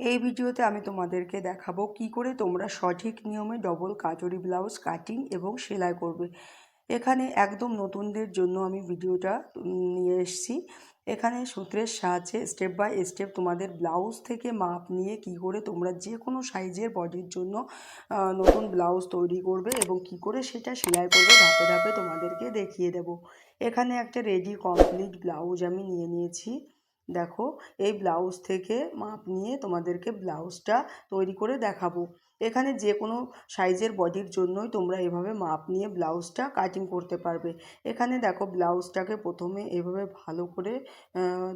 এই ভিডিওতে আমি তোমাদেরকে দেখাবো কি করে তোমরা সঠিক নিয়মে ডবল কাজরি ব্লাউজ কাটিং এবং সেলাই করবে। এখানে একদম নতুনদের জন্য আমি ভিডিওটা নিয়ে এসেছি। এখানে সূত্রের সাহায্যে স্টেপ বাই স্টেপ তোমাদের ব্লাউজ থেকে মাপ নিয়ে কি করে তোমরা যে কোনো সাইজের বডির জন্য নতুন ব্লাউজ তৈরি করবে এবং কি করে সেটা সেলাই করবে ধাপে ধাপে তোমাদেরকে দেখিয়ে দেব। এখানে একটা রেডি কমপ্লিট ব্লাউজ আমি নিয়ে নিয়েছি। দেখো, এই ব্লাউজ থেকে মাপ নিয়ে তোমাদেরকে ব্লাউজটা তৈরি করে দেখাবো। এখানে যে কোনো সাইজের বডির জন্যই তোমরা এভাবে মাপ নিয়ে ব্লাউজটা কাটিং করতে পারবে। এখানে দেখো ব্লাউজটাকে প্রথমে এভাবে ভালো করে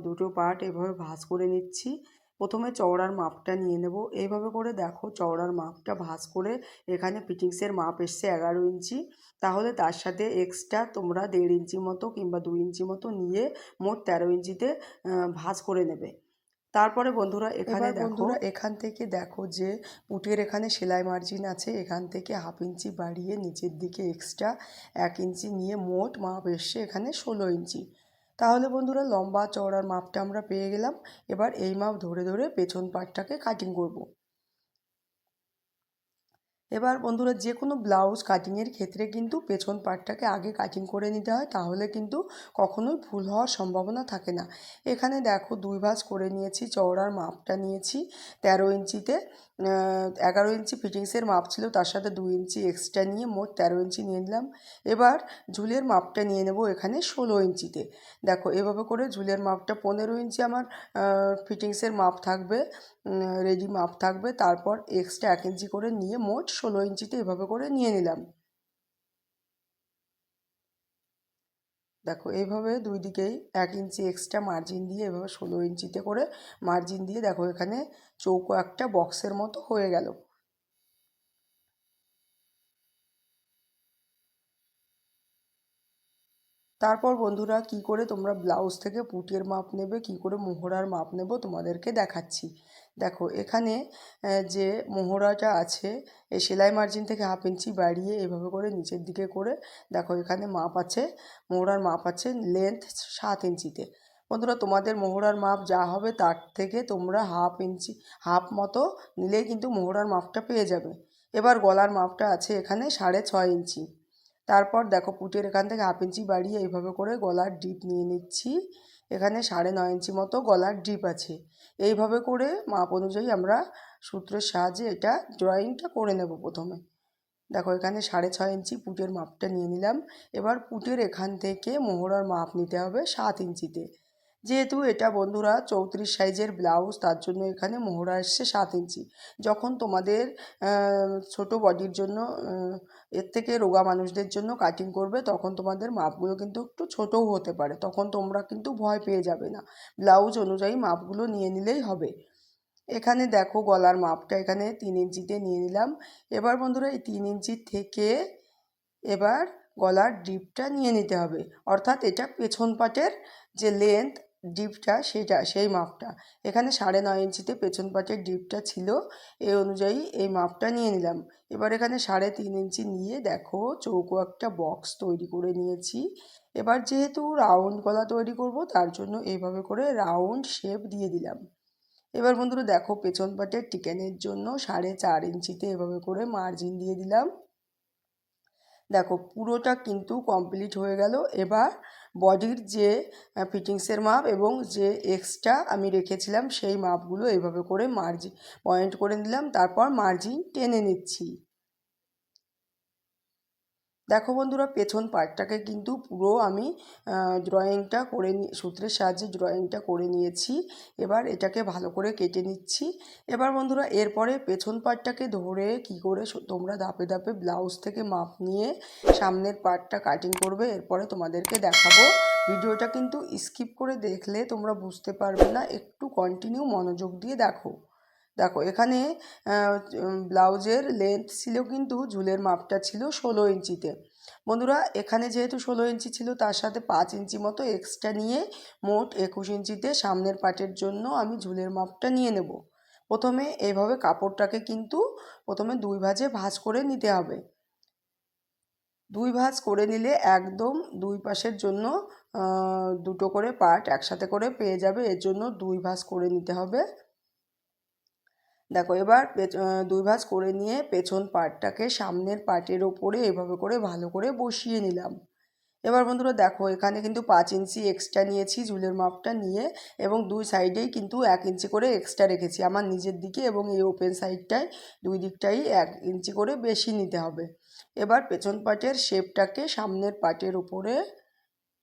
দুটো পার্ট এভাবে ভাঁজ করে নিচ্ছি। প্রথমে চওড়ার মাপটা নিয়ে নেব। এইভাবে করে দেখো চওড়ার মাপটা ভাঁজ করে এখানে ফিটিংসের মাপ এসছে এগারো ইঞ্চি। তাহলে তার সাথে এক্সট্রা তোমরা দেড় ইঞ্চি মতো কিংবা দুই ইঞ্চি মতো নিয়ে মোট তেরো ইঞ্চিতে ভাঁজ করে নেবে। তারপরে বন্ধুরা এখানে দেখো এখান থেকে দেখো যে পুটের এখানে সেলাই মার্জিন আছে। এখান থেকে হাফ ইঞ্চি বাড়িয়ে নিচের দিকে এক্সট্রা এক ইঞ্চি নিয়ে মোট মাপ এসছে এখানে ষোলো ইঞ্চি। তাহলে বন্ধুরা লম্বা চওড়ার মাপটা আমরা পেয়ে গেলাম এবার এই মাপ ধরে ধরে পেছন পাটটাকে কাটিং করব। এবার বন্ধুরা যে কোনো ব্লাউজ কাটিংয়ের ক্ষেত্রে কিন্তু পেছন পাটটাকে আগে কাটিং করে নিতে হয়, তাহলে কিন্তু কখনোই ভুল হওয়ার সম্ভাবনা থাকে না। এখানে দেখো দুই ভাঁজ করে নিয়েছি, চওড়ার মাপটা নিয়েছি। তেরো ইঞ্চিতে এগারো ইঞ্চি ফিটিংসের মাপ ছিল, তার সাথে দুই ইঞ্চি এক্সট্রা নিয়ে মোট তেরো ইঞ্চি নিয়ে নিলাম। এবার ঝুলের মাপটা নিয়ে নেব এখানে ষোলো ইঞ্চিতে। দেখো এভাবে করে ঝুলের মাপটা পনেরো ইঞ্চি আমার ফিটিংসের মাপ থাকবে। রেডি মাপ থাকবে, তারপর এক্সট্রা এক ইঞ্চি করে নিয়ে মোট ষোলো ইঞ্চিতে এভাবে করে নিয়ে নিলাম। দেখো এইভাবে দুই দিকেই এক ইঞ্চি এক্সট্রা মার্জিন দিয়ে এভাবে ষোলো ইঞ্চিতে করে মার্জিন দিয়ে দেখো, এখানে চৌকো একটা বক্সের মতো হয়ে গেল। তারপর বন্ধুরা কি করে তোমরা ব্লাউজ থেকে পুটের মাপ নেবে, কি করে মোহরার মাপ নেব তোমাদেরকে দেখাচ্ছি। দেখো, এখানে যে মোহরাটা আছে এই সেলাই মার্জিন থেকে হাফ ইঞ্চি বাড়িয়ে এভাবে করে নিচের দিকে করে, দেখো এখানে মাপ আছে, মোহরার মাপ আছে লেন্থ সাত ইঞ্চিতে বন্ধুরা, তোমাদের মোহরার মাপ যা হবে তার থেকে তোমরা হাফ ইঞ্চি হাফ মতো নিলেই কিন্তু মোহরার মাপটা পেয়ে যাবে। এবার গলার মাপটা আছে এখানে সাড়ে ছয় ইঞ্চি তারপর দেখো, পুটের এখান থেকে হাফ ইঞ্চি বাড়িয়ে এইভাবে করে গলার ডিপ নিয়ে নিচ্ছি। এখানে সাড়ে নয় ইঞ্চি মতো গলার ডিপ আছে। এইভাবে করে মাপ অনুযায়ী আমরা সূত্রের সাহায্যে এটা ড্রয়িংটা করে নেব প্রথমে। দেখো, এখানে সাড়ে ছয় ইঞ্চি পুটের মাপটা নিয়ে নিলাম। এবার পুটের এখান থেকে মোহরার মাপ নিতে হবে সাত ইঞ্চিতে। যেহেতু এটা বন্ধুরা চৌত্রিশ সাইজের ব্লাউজ, তার জন্য এখানে মোহরা এসছে সাত ইঞ্চি। যখন তোমাদের ছোট বডির জন্য এর থেকে রোগা মানুষদের জন্য কাটিং করবে, তখন তোমাদের মাপগুলো কিন্তু একটু ছোটও হতে পারে। তখন তোমরা কিন্তু ভয় পেয়ে যাবে না। ব্লাউজ অনুযায়ী মাপগুলো নিয়ে নিলেই হবে। এখানে দেখো গলার মাপটা এখানে তিন ইঞ্চিতে নিয়ে নিলাম। এবার বন্ধুরা এই তিন ইঞ্চি থেকে এবার গলার ডিপটা নিয়ে নিতে হবে। অর্থাৎ এটা পেছন পাটের যে লেন্থ ডিপটা, সেটা, সেই মাপটা। এখানে সাড়ে নয় ইঞ্চিতে পেছন পাটের ডিপটা ছিল এই অনুযায়ী এই মাপটা নিয়ে নিলাম। এবার এখানে সাড়ে তিন ইঞ্চি নিয়ে দেখো, চৌকো একটা বক্স তৈরি করে নিয়েছি। এবার যেহেতু রাউন্ড গলা তৈরি করব, তার জন্য এইভাবে করে রাউন্ড শেপ দিয়ে দিলাম। এবার বন্ধুরা দেখো, পেছন পাটের টিকেনের জন্য সাড়ে চার ইঞ্চিতে এভাবে করে মার্জিন দিয়ে দিলাম। দেখো, পুরোটা কিন্তু কমপ্লিট হয়ে গেল। এবার বডির যে ফিটিংসের মাপ এবং যে এক্সট্রা আমি রেখেছিলাম, সেই মাপগুলো এভাবে করে মার্জিন পয়েন্ট করে নিলাম, তারপর মার্জিন টেনে নিচ্ছি। দেখো বন্ধুরা, পেছন পার্টটাকে কিন্তু পুরো আমি ড্রয়িংটা করে সূত্রের সাহায্যে ড্রয়িংটা করে নিয়েছি। এবার এটাকে ভালো করে কেটে নিচ্ছি। এবার বন্ধুরা, এরপরে পেছন পার্টটাকে ধরে কি করে তোমরা ধাপে ধাপে ব্লাউজ থেকে মাপ নিয়ে সামনের পার্টটা কাটিং করবে। এরপরে তোমাদেরকে দেখাবো। ভিডিওটা কিন্তু স্কিপ করে দেখলে তোমরা বুঝতে পারবে না, একটু কন্টিনিউ মনোযোগ দিয়ে দেখো। দেখো, এখানে ব্লাউজের লেন্থ ছিল কিন্তু ঝুলের মাপটা ছিল ষোলো ইঞ্চিতে। বন্ধুরা, এখানে যেহেতু ষোলো ইঞ্চি ছিল, তার সাথে পাঁচ ইঞ্চি মতো এক্সট্রা নিয়ে মোট একুশ ইঞ্চিতে সামনের পাটের জন্য আমি ঝুলের মাপটা নিয়ে নেব। প্রথমে এইভাবে কাপড়টাকে কিন্তু প্রথমে দুই ভাজে ভাজ করে নিতে হবে। দুই ভাজ করে নিলে একদম দুই পাশের জন্য দুটো করে পার্ট একসাথে করে পেয়ে যাবে, এর জন্য দুই ভাজ করে নিতে হবে। দেখো এবার দুই ভাঁজ করে নিয়ে পেছন পার্টটাকে সামনের পার্টের ওপরে এভাবে করে ভালো করে বসিয়ে নিলাম। এবার বন্ধুরা দেখো এখানে কিন্তু পাঁচ ইঞ্চি এক্সট্রা নিয়েছি ঝুলের মাপটা নিয়ে এবং দুই সাইডেই কিন্তু এক ইঞ্চি করে এক্সট্রা রেখেছি। আমার নিজের দিকে এবং এই ওপেন সাইডটায় দুই দিকটাই এক ইঞ্চি করে বেশি নিতে হবে। এবার পেছন পার্টের শেপটাকে সামনের পার্টের উপরে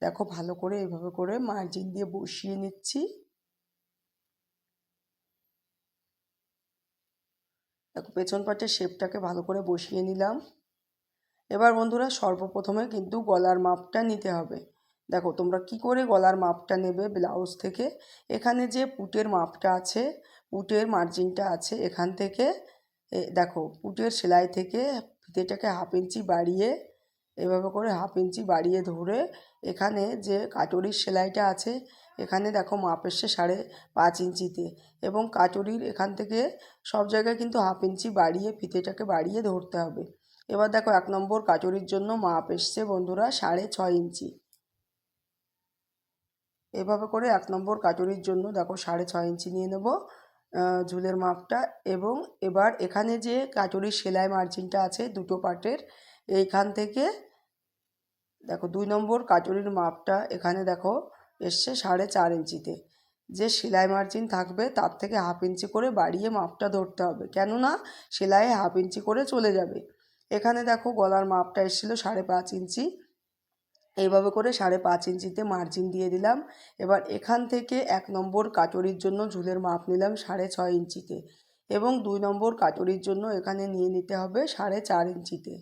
দেখো ভালো করে এভাবে করে মার্জিন দিয়ে বসিয়ে নিচ্ছি। দেখো, পেছন পার্টের শেপটাকে ভালো করে বসিয়ে নিলাম। এবার বন্ধুরা, সর্বপ্রথমে কিন্তু গলার মাপটা নিতে হবে। দেখো, তোমরা কি করে গলার মাপটা নেবে ব্লাউজ থেকে? এখানে যে পুটের মাপটা আছে, পুটের মার্জিনটা আছে, এখান থেকে দেখো, পুটের সেলাই থেকে ফিতেটাকে হাফ ইঞ্চি বাড়িয়ে, এভাবে করে হাফ ইঞ্চি বাড়িয়ে ধরে এখানে যে কাটরির সেলাইটা আছে এখানে দেখো মাপ এসছে সাড়ে পাঁচ ইঞ্চিতে এবং কাটরির এখান থেকে সব জায়গায় কিন্তু হাফ ইঞ্চি বাড়িয়ে, ফিতেটাকে বাড়িয়ে ধরতে হবে। এবার দেখো এক নম্বর কাচুরির জন্য মাপ এসছে বন্ধুরা সাড়ে ছয় ইঞ্চি। এভাবে করে এক নম্বর কাচুরির জন্য দেখো সাড়ে ছয় ইঞ্চি নিয়ে নেব ঝুলের মাপটা এবং এবার এখানে যে কাচুরির সেলাই মার্জিনটা আছে দুটো পার্টের এইখান থেকে দেখো দুই নম্বর কাচুরির মাপটা এখানে দেখো এসছে সাড়ে চার ইঞ্চিতে। যে সেলাই মার্জিন থাকবে, তার থেকে হাফ ইঞ্চি করে বাড়িয়ে মাপটা ধরতে হবে। কেননা, সেলাইয়ে হাফ ইঞ্চি করে চলে যাবে। এখানে দেখো গলার মাপটা এসেছিল সাড়ে পাঁচ ইঞ্চি। এইভাবে করে সাড়ে পাঁচ ইঞ্চিতে মার্জিন দিয়ে দিলাম। এবার এখান থেকে এক নম্বর কাটরির জন্য ঝুলের মাপ নিলাম সাড়ে ছয় ইঞ্চিতে। এবং দুই নম্বর কাটরির জন্য এখানে নিয়ে নিতে হবে সাড়ে চার ইঞ্চিতে।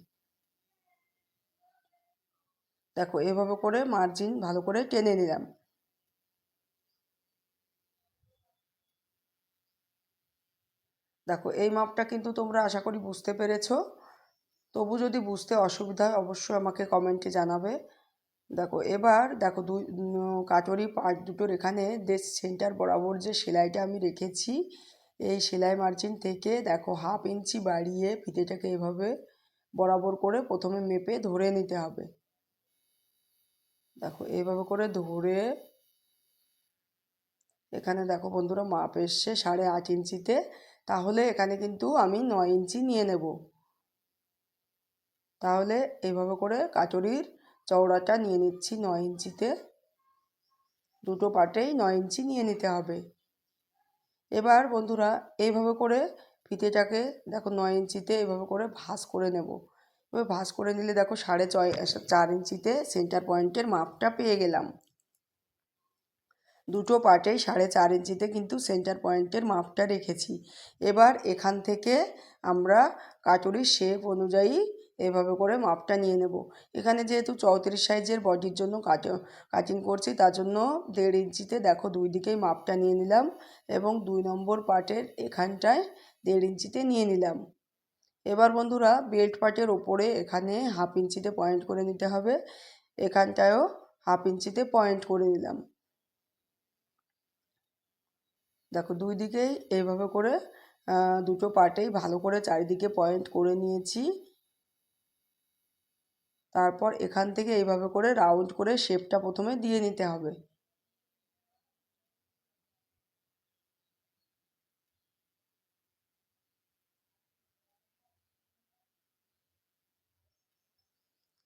দেখো, এভাবে করে মার্জিন ভালো করে টেনে নিলাম। দেখো, এই মাপটা কিন্তু তোমরা আশা করি বুঝতে পেরেছ। তবু যদি বুঝতে অসুবিধা হয়, অবশ্যই আমাকে কমেন্টে জানাবে। দেখো, এবার দেখো, দুই কাটরি পাঁচ দুটোর এখানে দেশ সেন্টার বরাবর যে সেলাইটা আমি রেখেছি, এই সেলাই মার্জিন থেকে দেখো হাফ ইঞ্চি বাড়িয়ে ফিতেটাকে এভাবে বরাবর করে প্রথমে মেপে ধরে নিতে হবে। দেখো এইভাবে করে ধরে এখানে দেখো বন্ধুরা মাপ এসছে সাড়ে আট ইঞ্চিতে তাহলে এখানে কিন্তু আমি নয় ইঞ্চি নিয়ে নেব। তাহলে এইভাবে করে কাচুরির চওড়াটা নিয়ে নিচ্ছি নয় ইঞ্চিতে। দুটো পাটেই নয় ইঞ্চি নিয়ে নিতে হবে। এবার বন্ধুরা এইভাবে করে ফিতেটাকে দেখো নয় ইঞ্চিতে এভাবে করে ভাঁজ করে নেব। এবার ভাঁজ করে নিলে দেখো সাড়ে ছয় চার ইঞ্চিতে সেন্টার পয়েন্টের মাপটা পেয়ে গেলাম। দুটো পার্টেই সাড়ে চার ইঞ্চিতে কিন্তু সেন্টার পয়েন্টের মাপটা রেখেছি। এবার এখান থেকে আমরা কাটুরির শেপ অনুযায়ী এভাবে করে মাপটা নিয়ে নেব। এখানে যেহেতু চৌত্রিশ সাইজের বডির জন্য কাট কাটিং করছি, তার জন্য দেড় ইঞ্চিতে দেখো দুই দিকেই মাপটা নিয়ে নিলাম এবং দুই নম্বর পার্টের এখানটায় দেড় ইঞ্চিতে নিয়ে নিলাম। এবার বন্ধুরা বেল্ট পার্টের ওপরে এখানে হাফ ইঞ্চিতে পয়েন্ট করে নিতে হবে। এখানটায়ও হাফ ইঞ্চিতে পয়েন্ট করে নিলাম। দেখো দুই দিকেই এইভাবে করে দুটো পার্টেই ভালো করে চারিদিকে পয়েন্ট করে নিয়েছি। তারপর এখান থেকে এইভাবে করে রাউন্ড করে শেপটা প্রথমে দিয়ে নিতে হবে।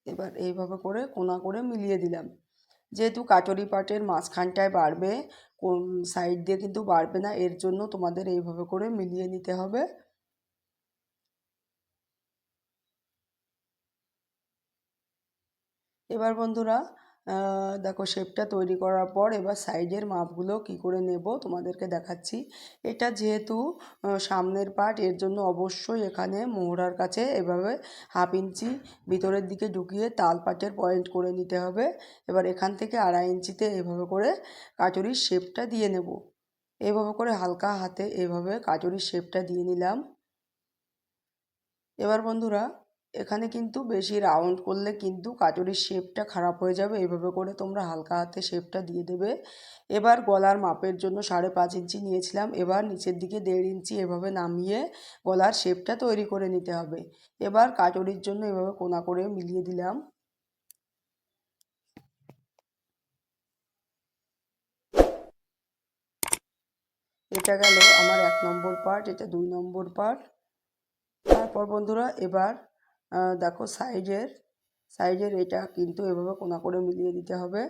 এবার এইভাবে করে কোনা করে মিলিয়ে দিলাম। যেহেতু কাটরি পাটের মাঝখানটায় বাড়বে, কোন সাইড দিয়ে কিন্তু বাড়বে না, এর জন্য তোমাদের এইভাবে করে মিলিয়ে নিতে হবে। এবার বন্ধুরা দেখো শেপটা তৈরি করার পর এবার সাইডের মাপগুলো কি করে নেব তোমাদেরকে দেখাচ্ছি। এটা যেহেতু সামনের পার্ট এর জন্য অবশ্যই এখানে মোহরার কাছে এভাবে হাফ ইঞ্চি ভিতরের দিকে ঢুকিয়ে তাল পাটের পয়েন্ট করে নিতে হবে। এবার এখান থেকে আড়াই ইঞ্চিতে এভাবে করে কাচুরির শেপটা দিয়ে নেব। এভাবে করে হালকা হাতে এভাবে কাচুরির শেপটা দিয়ে নিলাম। এবার বন্ধুরা এখানে কিন্তু বেশি রাউন্ড করলে কিন্তু কাচুরির শেপটা খারাপ হয়ে যাবে। এভাবে করে তোমরা হালকা হাতে শেপটা দিয়ে দেবে। এবার গলার মাপের জন্য সাড়ে পাঁচ ইঞ্চি নিয়েছিলাম। এবার নিচের দিকে দেড় ইঞ্চি এভাবে নামিয়ে গলার শেপটা তৈরি করে নিতে হবে। এবার কাচুরির জন্য এভাবে কোনা করে মিলিয়ে দিলাম। এটা গেল আমার এক নম্বর পার্ট এটা দুই নম্বর পার্ট তারপর বন্ধুরা, এবার দেখো সাইজের সাইজের এটা কিন্তু এভাবে কোনা করে মিলিয়ে দিতে হবে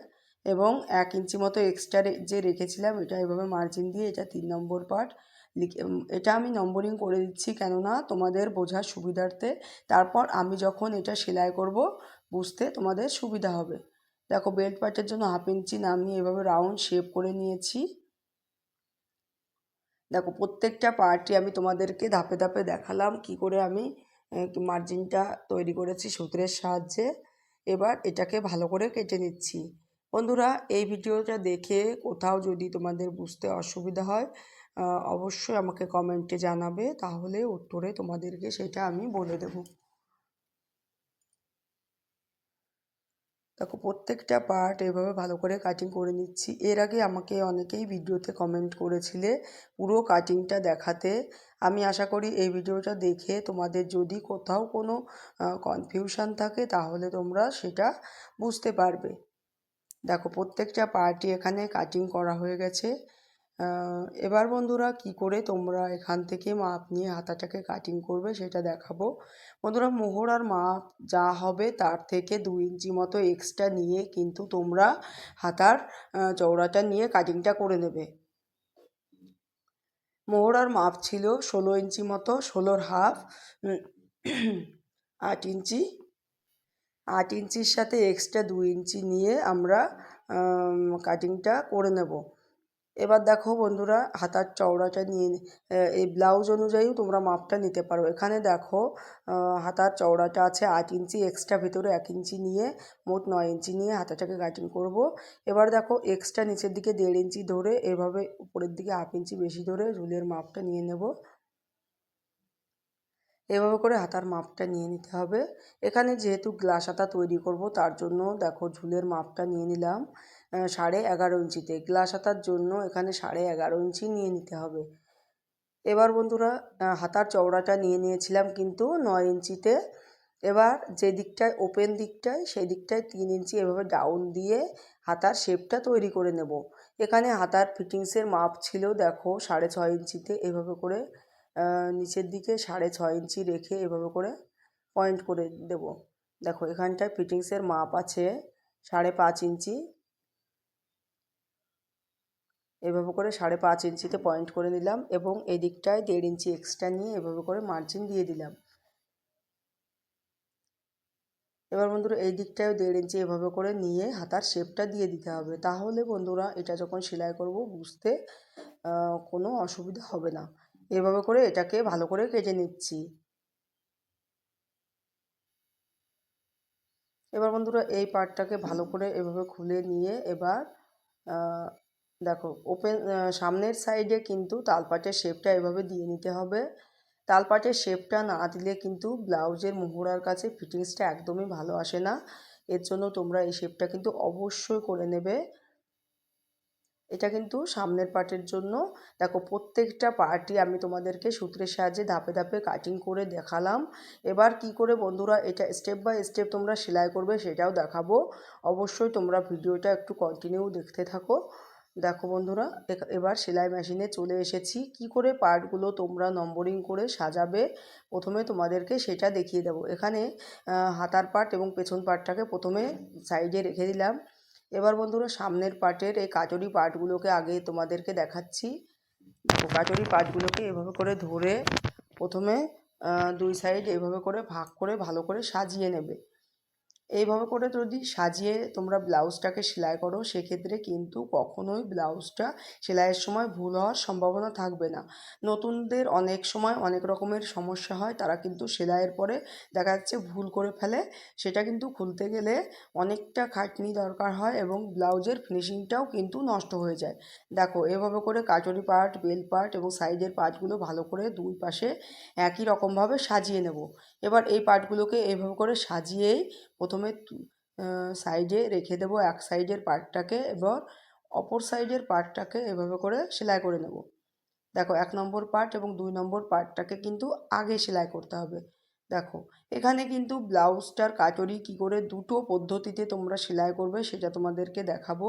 এবং এক ইঞ্চি মতো এক্সট্রা যে রেখেছিলাম, এটা এভাবে মার্জিন দিয়ে এটা তিন নম্বর পার্ট লিখে এটা আমি নম্বরিং করে দিচ্ছি কেননা তোমাদের বোঝার সুবিধার্থে। তারপর আমি যখন এটা সেলাই করব, বুঝতে তোমাদের সুবিধা হবে। দেখো বেল্ট পার্টের জন্য হাফ ইঞ্চি নামিয়ে এভাবে রাউন্ড শেপ করে নিয়েছি। দেখো প্রত্যেকটা পার্টই আমি তোমাদেরকে ধাপে ধাপে দেখালাম কি করে আমি মার্জিনটা তৈরি করেছি সূত্রের সাহায্যে। এবার এটাকে ভালো করে কেটে নিচ্ছি। বন্ধুরা, এই ভিডিওটা দেখে কোথাও যদি তোমাদের বুঝতে অসুবিধা হয় অবশ্যই আমাকে কমেন্টে জানাবে, তাহলে উত্তরে তোমাদেরকে সেটা আমি বলে দেবো। দেখো, প্রত্যেকটা পার্ট এভাবে ভালো করে কাটিং করে নিচ্ছি। এর আগে আমাকে অনেকেই ভিডিওতে কমেন্ট করেছিলে পুরো কাটিংটা দেখাতে। আমি আশা করি এই ভিডিওটা দেখে তোমাদের যদি কোথাও কোনো কনফিউশন থাকে তাহলে তোমরা সেটা বুঝতে পারবে। দেখো, প্রত্যেকটা পার্টি এখানে কাটিং করা হয়ে গেছে। এবার বন্ধুরা কি করে তোমরা এখান থেকে মাপ নিয়ে হাতাটাকে কাটিং করবে সেটা দেখাবো। বন্ধুরা মোহর আর মাপ যা হবে তার থেকে দু ইঞ্চি মতো এক্সট্রা নিয়ে কিন্তু তোমরা হাতার চওড়াটা নিয়ে কাটিংটা করে নেবে। মোহরার মাপ ছিল ষোলো ইঞ্চি মতো, ষোলোর হাফ আট ইঞ্চি। আট ইঞ্চির সাথে এক্সট্রা দু ইঞ্চি নিয়ে আমরা কাটিংটা করে নেব। এবার দেখো বন্ধুরা, হাতার চওড়াটা নিয়ে এই ব্লাউজ অনুযায়ী তোমরা মাপটা নিতে পারো। এখানে দেখো হাতার চওড়াটা আছে আট ইঞ্চি এক্সট্রা ভেতরে এক ইঞ্চি নিয়ে, মোট নয় ইঞ্চি নিয়ে হাতাটাকে কাটিং করব। এবার দেখো এক্সট্রা নিচের দিকে দেড় ইঞ্চি ধরে, এভাবে উপরের দিকে হাফ ইঞ্চি বেশি ধরে ঝুলের মাপটা নিয়ে নেব। এভাবে করে হাতার মাপটা নিয়ে নিতে হবে। এখানে যেহেতু গ্লাস হাতা তৈরি করব, তার জন্য দেখো ঝুলের মাপটা নিয়ে নিলাম। সাড়ে এগারো ইঞ্চিতে। গ্লাস হাতার জন্য এখানে সাড়ে এগারো ইঞ্চি নিয়ে নিতে হবে। এবার বন্ধুরা হাতার চওড়াটা নিয়ে নিয়েছিলাম কিন্তু নয় ইঞ্চিতে। এবার যে দিকটায়, ওপেন দিকটায়, সেই দিকটায় তিন ইঞ্চি এভাবে ডাউন দিয়ে হাতার শেপটা তৈরি করে নেব। এখানে হাতার ফিটিংসের মাপ ছিল, দেখো, সাড়ে ছয় ইঞ্চিতে এভাবে করে নিচের দিকে সাড়ে ছয় ইঞ্চি রেখে এভাবে করে পয়েন্ট করে দেব। দেখো, এখানটায় ফিটিংসের মাপ আছে সাড়ে পাঁচ ইঞ্চি। এভাবে করে সাড়ে পাঁচ ইঞ্চিতে পয়েন্ট করে নিলাম এবং এই দিকটায় দেড় ইঞ্চি এক্সট্রা নিয়ে এভাবে করে মার্জিন দিয়ে দিলাম। এবার বন্ধুরা, এই দিকটায় দেড় ইঞ্চি এভাবে করে নিয়ে হাতার শেপটা দিয়ে দিতে হবে। তাহলে বন্ধুরা, এটা যখন সেলাই করব, বুঝতে কোনো অসুবিধা হবে না। এভাবে করে এটাকে ভালো করে কেটে নিচ্ছি। এবার বন্ধুরা, এই পার্টটাকে ভালো করে এভাবে খুলে নিয়ে এবার দেখো ওপেন সামনের সাইডে কিন্তু তালপাটের শেপটা এভাবে দিয়ে নিতে হবে। তালপাটের শেপটা না দিলে কিন্তু ব্লাউজের মোহরার কাছে ফিটিংসটা একদমই ভালো আসে না। এর জন্য তোমরা এই শেপটা কিন্তু অবশ্যই করে নেবে। এটা কিন্তু সামনের পার্টের জন্য। দেখো, প্রত্যেকটা পার্টই আমি তোমাদেরকে সূত্রের সাহায্যে ধাপে ধাপে কাটিং করে দেখালাম। এবার কি করে বন্ধুরা, এটা স্টেপ বাই স্টেপ তোমরা সেলাই করবে সেটাও দেখাবো। অবশ্যই তোমরা ভিডিওটা একটু কন্টিনিউ দেখতে থাকো। দেখো বন্ধুরা এবার সেলাই মেশিনে চলে এসেছি। কি করে পার্টগুলো তোমরা নম্বরিং করে সাজাবে? প্রথমে তোমাদেরকে সেটা দেখিয়ে দেবো। এখানে হাতার পার্ট এবং পেছন পার্টটাকে প্রথমে সাইডে রেখে দিলাম। এবার বন্ধুরা, সামনের পার্টের এই কাচুরি পার্টগুলোকে আগে তোমাদেরকে দেখাচ্ছি। দেখো, কাচুরি পার্টগুলোকে এভাবে করে ধরে প্রথমে দুই সাইড এভাবে করে ভাগ করে ভালো করে সাজিয়ে নেবে। এইভাবে করে যদি সাজিয়ে তোমরা ব্লাউজটাকে সেলাই করো, সেক্ষেত্রে কিন্তু কখনোই ব্লাউজটা সেলাইয়ের সময় ভুল হওয়ার সম্ভাবনা থাকবে না। নতুনদের অনেক সময় অনেক রকমের সমস্যা হয়, তারা কিন্তু সেলাইয়ের পরে দেখা যাচ্ছে ভুল করে ফেলে। সেটা কিন্তু খুলতে গেলে অনেকটা খাটনি দরকার হয় এবং ব্লাউজের ফিনিশিংটাও কিন্তু নষ্ট হয়ে যায়। দেখো, এভাবে করে কাচুরি পার্ট বেল পার্ট এবং সাইডের পার্টগুলো ভালো করে দুই পাশে একই রকমভাবে সাজিয়ে নেব। এবার এই পার্টগুলোকে এইভাবে করে সাজিয়েই প্রথমে সাইডে রেখে দেবো। এক সাইডের পার্টটাকে এবার অপর সাইডের পার্টটাকে এভাবে করে সেলাই করে নেব। দেখো, এক নম্বর পার্ট এবং দুই নম্বর পার্টটাকে কিন্তু আগে সেলাই করতে হবে। দেখো, এখানে কিন্তু ব্লাউজটার কাটরি কী করে দুটো পদ্ধতিতে তোমরা সেলাই করবে সেটা তোমাদেরকে দেখাবো।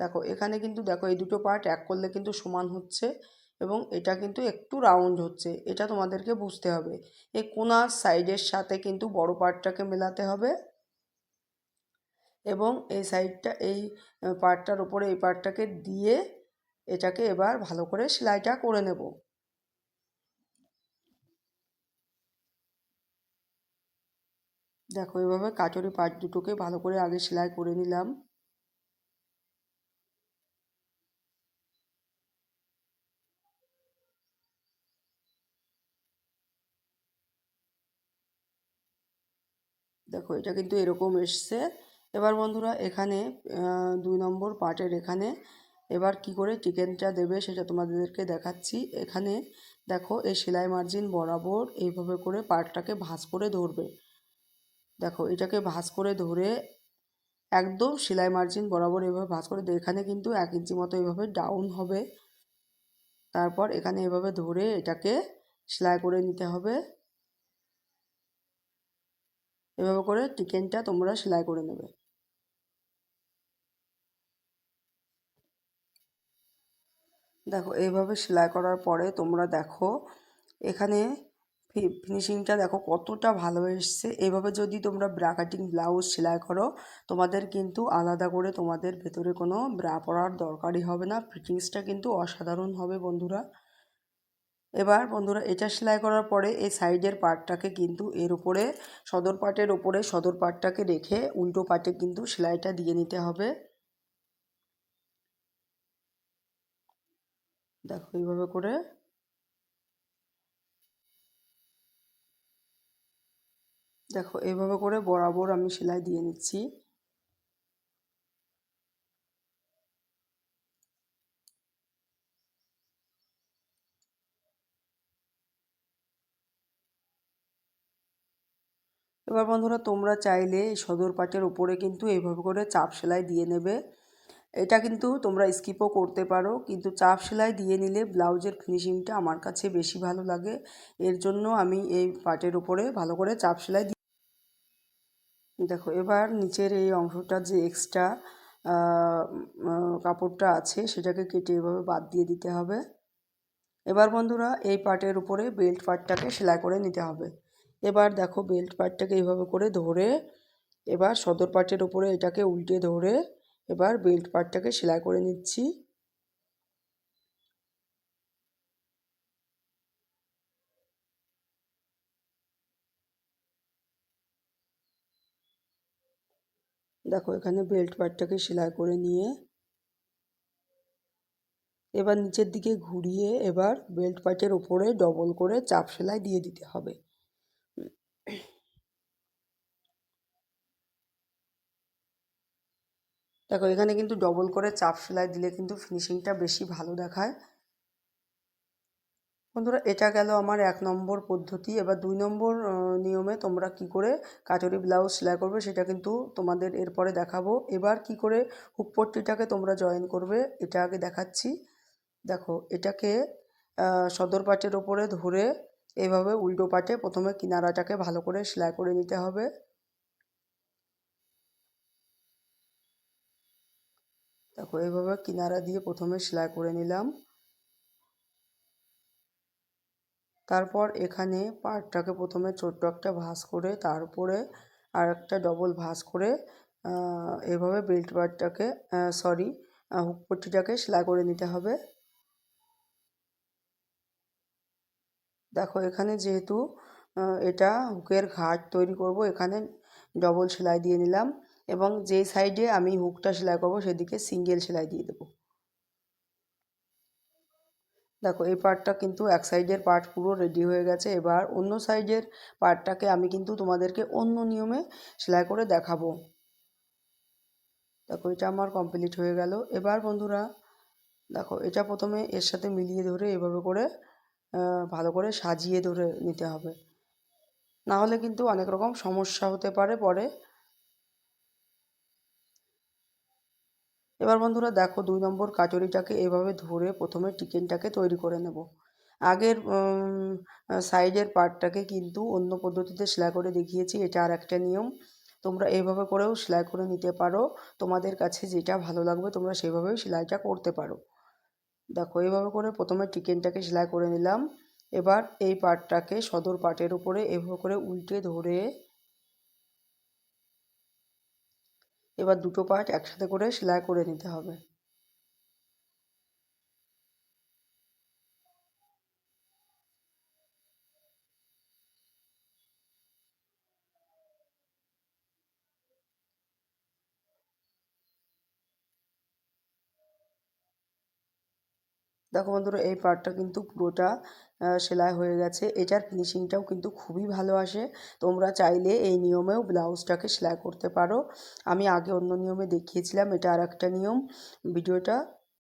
দেখো, এখানে কিন্তু দেখো, এই দুটো পার্ট এক করলে কিন্তু সমান হচ্ছে। এবং এটা কিন্তু একটু রাউন্ড হচ্ছে, এটা তোমাদেরকে বুঝতে হবে। এই কোনার সাইডের সাথে কিন্তু বড় পার্টটাকে মেলাতে হবে এবং এই সাইডটা এই পার্টটার উপরে এই পার্টটাকে দিয়ে এটাকে এবার ভালো করে সেলাইটা করে নেব। দেখো, এভাবে কাচরি পার্ট দুটোকে ভালো করে আগে সেলাই করে নিলাম। দেখো, এটা কিন্তু এরকম এসছে। এবার বন্ধুরা, এখানে দুই নম্বর পার্টের এখানে। এবার কি করে চিকেনটা দেবে সেটা তোমাদেরকে দেখাচ্ছি। এখানে দেখো, এই সেলাই মার্জিন বরাবর এইভাবে করে পার্টটাকে ভাঁজ করে ধরবে। দেখো, এটাকে ভাঁজ করে ধরে একদম সেলাই মার্জিন বরাবর এভাবে ভাঁজ করে এখানে কিন্তু এক ইঞ্চি মতো এভাবে ডাউন হবে। তারপর এখানে এভাবে ধরে এটাকে সেলাই করে নিতে হবে। এভাবে করে চিকেনটা তোমরা সেলাই করে নেবে। দেখো এইভাবে সেলাই করার পরে তোমরা দেখো, এখানে ফিনিশিংটা দেখো কতটা ভালো এসছে। এভাবে যদি তোমরা ব্রা কাটিং ব্লাউজ সেলাই করো, তোমাদের কিন্তু আলাদা করে তোমাদের ভেতরে কোনো ব্রা পরার দরকারই হবে না। ফিটিংসটা কিন্তু অসাধারণ হবে বন্ধুরা। এবার বন্ধুরা এটা সেলাই করার পরে এই সাইডের পার্টটাকে কিন্তু এর উপরে সদর পার্টের ওপরে সদর পার্টটাকে রেখে উল্টো পার্টে কিন্তু সেলাইটা দিয়ে নিতে হবে। দেখো এইভাবে করে। দেখো এইভাবে করে বরাবর আমি সেলাই দিয়ে নিচ্ছি। এবার বন্ধুরা তোমরা চাইলে সদর পাটের ওপরে কিন্তু এইভাবে করে চাপ সেলাই দিয়ে নেবে। এটা কিন্তু তোমরা স্কিপও করতে পারো, কিন্তু চাপ সেলাই দিয়ে নিলে ব্লাউজের ফিনিশিংটা আমার কাছে বেশি ভালো লাগে। এর জন্য আমি এই পাটের ওপরে ভালো করে চাপ সেলাই দিই দেখো, এবার নিচের এই অংশটা যে এক্সট্রা কাপড়টা আছে সেটাকে কেটে এভাবে বাদ দিয়ে দিতে হবে। এবার বন্ধুরা এই পার্টের উপরে বেল্ট পার্টটাকে সেলাই করে নিতে হবে। এবার দেখো বেল্ট পার্টটাকে এইভাবে করে ধরে, এবার সদর পার্টের ওপরে এটাকে উল্টে ধরে, এবার বেল্ট পার্টটাকে সেলাই করে নিচ্ছি। দেখো এখানে বেল্ট পার্টটাকে সেলাই করে নিয়ে, এবার নিচের দিকে ঘুরিয়ে এবার বেল্ট পার্টের ওপরে ডবল করে চাপ সেলাই দিয়ে দিতে হবে। দেখো, এখানে কিন্তু ডবল করে চাপ সেলাই দিলে কিন্তু ফিনিশিংটা বেশি ভালো দেখায়। বন্ধুরা, এটা গেল আমার এক নম্বর পদ্ধতি। এবার দুই নম্বর নিয়মে তোমরা কি করে কাচরি ব্লাউজ সেলাই করবে সেটা কিন্তু তোমাদের এরপরে দেখাবো। এবার কি করে হুকপট্টিটাকে তোমরা জয়েন করবে, এটা আগে দেখাচ্ছি। দেখো, এটাকে সদর পাটের ওপরে ধরে এভাবে উল্টো পাটে প্রথমে কিনারাটাকে ভালো করে সেলাই করে নিতে হবে। দেখো এইভাবে কিনারা দিয়ে প্রথমে সেলাই করে নিলাম। তারপর এখানে পাটটাকে প্রথমে ছোট্ট একটা ভাঁজ করে, তারপরে আর একটা ডবল ভাঁজ করে এভাবে বেল্ট পার্টটাকে সরি হুকপট্টিটাকে সেলাই করে নিতে হবে। দেখো, এখানে যেহেতু এটা হুকের ঘাট তৈরি করব, এখানে ডবল সেলাই দিয়ে নিলাম। এবং যে সাইডে আমি হুকটা সেলাই করব, সেদিকে সিঙ্গেল সেলাই দিয়ে দেবো। দেখো, এই পার্টটা কিন্তু এক সাইডের পার্ট পুরো রেডি হয়ে গেছে। এবার অন্য সাইডের পার্টটাকে আমি কিন্তু তোমাদেরকে অন্য নিয়মে সেলাই করে দেখাবো। দেখো, এটা আমার কমপ্লিট হয়ে গেল। এবার বন্ধুরা, দেখো, এটা প্রথমে এর সাথে মিলিয়ে ধরে এভাবে করে ভালো করে সাজিয়ে ধরে নিতে হবে। না হলে কিন্তু অনেক রকম সমস্যা হতে পারে পরে। এবার বন্ধুরা দেখো দুই নম্বর কাচুরিটাকে এভাবে ধরে প্রথমে চিকেনটাকে তৈরি করে নেব। আগের সাইডের পার্টটাকে কিন্তু অন্য পদ্ধতিতে সেলাই করে দেখিয়েছি, এটা আর একটা নিয়ম। তোমরা এইভাবে করেও সেলাই করে নিতে পারো। তোমাদের কাছে যেটা ভালো লাগবে, তোমরা সেভাবেই সেলাইটা করতে পারো। দেখো এইভাবে করে প্রথমে চিকেনটাকে সেলাই করে নিলাম। এবার এই পার্টটাকে সদর পার্টের উপরে এভাবে করে উল্টে ধরে এবার দুটো পার্ট একসাথে করে সেলাই করে নিতে হবে। দেখো বন্ধুরা, এই পার্টটা কিন্তু পুরোটা সেলাই হয়ে গেছে। এটার ফিনিশিংটাও কিন্তু খুবই ভালো আসে। তোমরা চাইলে এই নিয়মেও ব্লাউজটাকে সেলাই করতে পারো। আমি আগে অন্য নিয়মে দেখিয়েছিলাম, এটা আর একটা নিয়ম। ভিডিওটা